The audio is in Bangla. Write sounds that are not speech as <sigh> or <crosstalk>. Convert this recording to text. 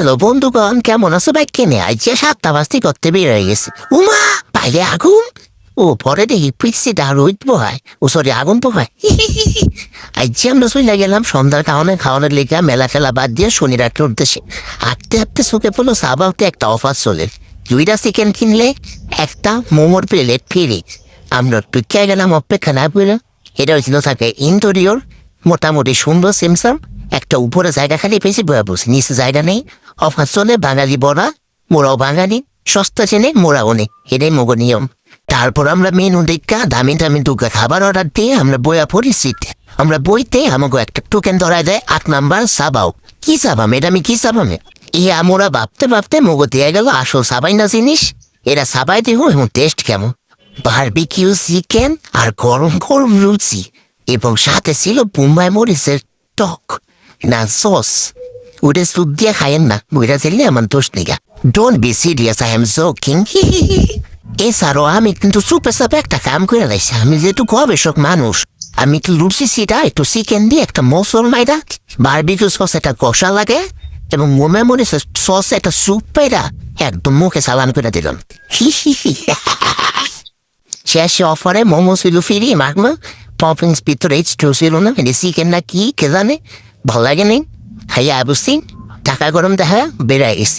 হ্যালো, বন্ধুগণ, কেমন আছো? ভাই কেনে আজকে সাতটা বাজতে করতে বের হয়ে গেছে। উমা, বাইরে আগুন? ও, পরে দেখি পিসিটা রোদ পোহায় ও সরি আগুন পোহায়। <laughs> আজকে আমরা চলে গেলাম। সন্ধ্যার খাওয়ানো খাওয়ানোর লেগে মেলা ফেলা বাদ দিয়ে শনি রাত্রে উঠতেছে। হাঁটতে হাঁটতে চোখে পড়ল সাবাতে একটা অফার চলে। দুইটা চিকেন কিনলে, একটা মোমোর প্লেট ফ্রি। আমরা টুকিয়ে গেলাম অপেক্ষা না পেলে এটা হয়েছিল থাকে ইন্টেরিয়র, মোটামুটি সুন্দর সিমসাম। একটা উপরে জায়গা খালি পেয়েছি, বয়া বসে নিচে জায়গা নেই। অফার চলে, বাঙালি বড়া, মোরাও বাঙালি, সস্তা চেনে, মোরাও নেই, এটাই মগো নিয়ম। তারপর আমরা মেনু দেখা, দামি দামি দুগা খাবার অর্ডার দিয়ে আমরা বইয়া পড়ি সিট আমরা বইতে আমাকে একটা টোকেন ধরায় দেয়, আট নাম্বার সাবাও। কি সাবাম এটা আমি কি সাবামে এ আমরা ভাবতে ভাবতে মগো দিয়ে গেল আসল সাবাই না জিনিস, এরা সাবাই দেহ এবং টেস্ট কেমন? বারবিকিউ চিকেন আর গরম গরম লুচি। এবং সাথে ছিল বোম্বাই মরিচের টক। না সস ওটা স্যুপ দিয়ে খায়েন না বইটা দিলে আমার দোষ নেগা। Don't be serious I am joking এছাড়াও আমি কিন্তু সুপে সাপে একটা কাম করে লাইছি। আমি যেহেতু গবেষক মানুষ। আমি একটু লুচি সিটা, একটু চিকেন দিয়ে একটা মশল মাইরা বারবিকিউ সস একটা কষা লাগে, এবং মোমে মরিচের সস একটা স্যুপ পেরা একদম মুখে সালান করে দিলাম। শেষে অফারে মোমো ছিল ফিরি মাগমা পপিংস ভিতরে একটু ছিল না মানে চিকেন না কি, কে জানে? ভালো লাগে নেই? হাইয়া বুঝছি টাকা গরম দেখা বেড়ে গেছে